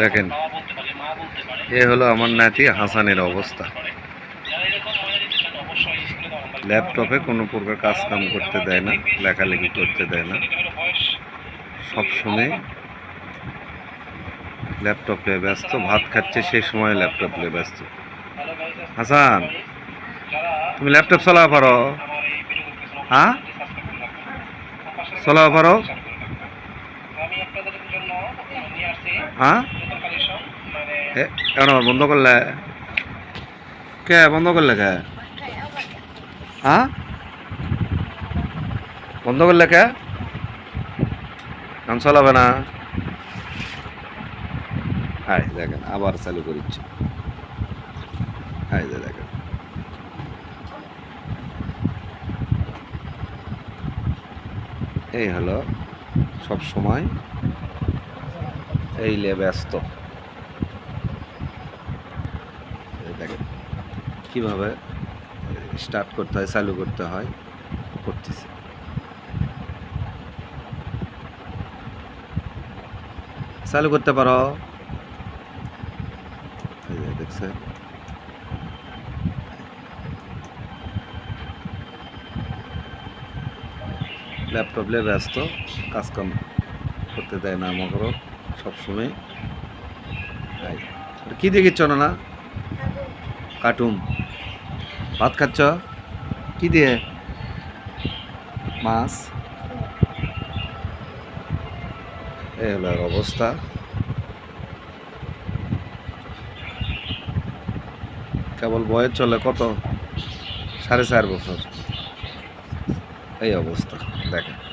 দেখেন, এ হলো আমার নাতি হাসানের অবস্থা। ল্যাপটপে কোনো প্রকার কাজ কাম করতে দেয় না, লেখালেখি করতে দেয় না। সব সময় ল্যাপটপ নিয়ে ব্যস্ত, ভাত খাচ্ছে সেই সময় ল্যাপটপ নিয়ে ব্যস্ত। হাসান, তুমি ল্যাপটপ চালাও পারো? হ্যাঁ? চালাও পারো? হ্যাঁ? এ, কেন বন্ধ করলে? কে বন্ধ করলে কে? হ্যাঁ বন্ধ করলে কে? গান চালাবে না? হাই দেখেন আবার চালু করিচ্ছে। হাই দেখেন। এই হলো সব সময় এই লে ব্যস্ত এই দেখেন কীভাবে স্টার্ট করতে হয়, চালু করতে হয়, করতেছে। চালু করতে পারো। দেখছে ল্যাপটপ নিয়ে ব্যস্ত, কাজকাম করতে দেয় না আমাকেও সবসময়। কি দেখিচ্ছ না না কার্টুন। ভাত খাচ্ছ? কি দিয়ে? মাছ? এই হলো অবস্থা। কেবল বয়স চলে কত? সাড়ে চার বছর। এই অবস্থা, দেখেন।